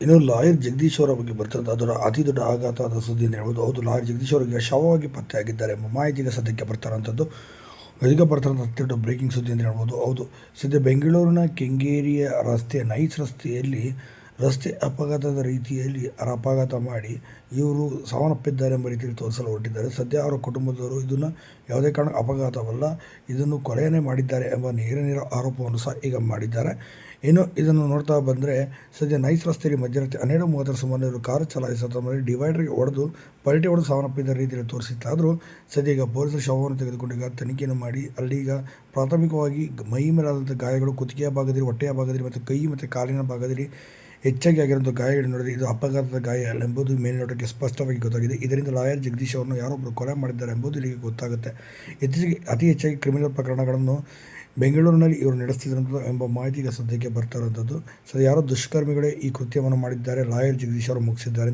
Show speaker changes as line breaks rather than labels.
ಇನ್ನು ಲಾಯರ್ ಜಗದೀಶ್ ಅವರ ಬಗ್ಗೆ ಬರ್ತಂತ ಅದರ ಅತಿ ದೊಡ್ಡ ಆಘಾತ ಆದ ಸುದ್ದಿ ಅಂತ ಹೇಳ್ಬೋದು. ಹೌದು, ಲಾಯರ್ ಜಗದೀಶ್ ಅವರಿಗೆ ಶವವಾಗಿ ಪತ್ತೆಯಾಗಿದ್ದಾರೆ. ಎಂಬ ಮಾಹಿತಿ ಈಗ ಸದ್ಯಕ್ಕೆ ಬರ್ತಾರಂಥದ್ದು ಈಗ ಬರ್ತಾರಂಥ ಅತಿ ದೊಡ್ಡ ಬ್ರೇಕಿಂಗ್ ಸುದ್ದಿ ಅಂತ ಹೇಳ್ಬೋದು. ಹೌದು, ಸದ್ಯ ಬೆಂಗಳೂರಿನ ಕೆಂಗೇರಿಯ ರಸ್ತೆಯ ನೈಸ್ ರಸ್ತೆಯಲ್ಲಿ ರಸ್ತೆ ಅಪಘಾತದ ರೀತಿಯಲ್ಲಿ ಅಪಘಾತ ಮಾಡಿ ಇವರು ಸಾವನ್ನಪ್ಪಿದ್ದಾರೆ ಎಂಬ ರೀತಿಯಲ್ಲಿ ತೋರಿಸಲು ಹೊರಟಿದ್ದಾರೆ ಸದ್ಯ ಅವರ ಕುಟುಂಬದವರು ಇದನ್ನು ಯಾವುದೇ ಕಾರಣ ಅಪಘಾತವಲ್ಲ, ಇದನ್ನು ಕೊಲೆಯನ್ನೇ ಮಾಡಿದ್ದಾರೆ ಎಂಬ ನೇರ ನೇರ ಆರೋಪವನ್ನು ಸಹ ಈಗ ಮಾಡಿದ್ದಾರೆ. ಇನ್ನು ಇದನ್ನು ನೋಡ್ತಾ ಬಂದರೆ, ಸದ್ಯ ನೈಸ್ ರಸ್ತೆಯಲ್ಲಿ ಮಧ್ಯರಾತ್ರಿ ಹನ್ನೆರಡು ಮೂವತ್ತರ ಸುಮಾರು ಕಾರು ಚಲಾಯಿಸಿದ ತಮ್ಮಲ್ಲಿ ಡಿವೈಡರ್ಗೆ ಹೊಡೆದು ಪಲ್ಟಿ ಹೊಡೆದು ಸಾವನ್ನಪ್ಪಿದ್ದ ರೀತಿಯಲ್ಲಿ ತೋರಿಸಿತ್ತಾದರೂ, ಸದ್ಯ ಈಗ ಪೊಲೀಸರು ಶವವನ್ನು ತೆಗೆದುಕೊಂಡು ಈಗ ತನಿಖೆಯನ್ನು ಮಾಡಿ, ಅಲ್ಲಿ ಈಗ ಪ್ರಾಥಮಿಕವಾಗಿ ಮೈ ಮೇಲಾದಂಥ ಗಾಯಗಳು ಕುತ್ತಿಗೆಯ ಭಾಗದಲ್ಲಿ, ಹೊಟ್ಟೆಯ ಭಾಗದಲ್ಲಿ ಮತ್ತು ಕೈ ಮತ್ತು ಕಾಲಿನ ಭಾಗದಲ್ಲಿ ಹೆಚ್ಚಾಗಿ ಆಗಿರುವಂಥ ಗಾಯಗಳು ನೋಡಿದರೆ ಇದು ಅಪಘಾತದ ಗಾಯ ಎಂಬುದು ಮೇಲ್ನೋಟಕ್ಕೆ ಸ್ಪಷ್ಟವಾಗಿ ಗೊತ್ತಾಗಿದೆ. ಇದರಿಂದ ಲಾಯರ್ ಜಗದೀಶ್ ಅವರನ್ನು ಯಾರೊಬ್ಬರು ಕೊಲೆ ಮಾಡಿದ್ದಾರೆ ಎಂಬುದು ಇಲ್ಲಿಗೆ ಗೊತ್ತಾಗುತ್ತೆ. ಇತ್ತೀಚೆಗೆ ಅತಿ ಹೆಚ್ಚಾಗಿ ಕ್ರಿಮಿನಲ್ ಪ್ರಕರಣಗಳನ್ನು ಬೆಂಗಳೂರಿನಲ್ಲಿ ಇವರು ನಡೆಸ್ತಿದ್ರಂಥ ಎಂಬ ಮಾಹಿತಿ ಈಗ ಸದ್ಯಕ್ಕೆ ಬರ್ತಾ ಇರುವಂಥದ್ದು. ಸೊ ಯಾರೋ ದುಷ್ಕರ್ಮಿಗಳೇ ಈ ಕೃತ್ಯವನ್ನು ಮಾಡಿದ್ದಾರೆ, ಲಾಯರ್ ಜಗದೀಶ್ ಅವರು ಮುಗಿಸಿದ್ದಾರೆ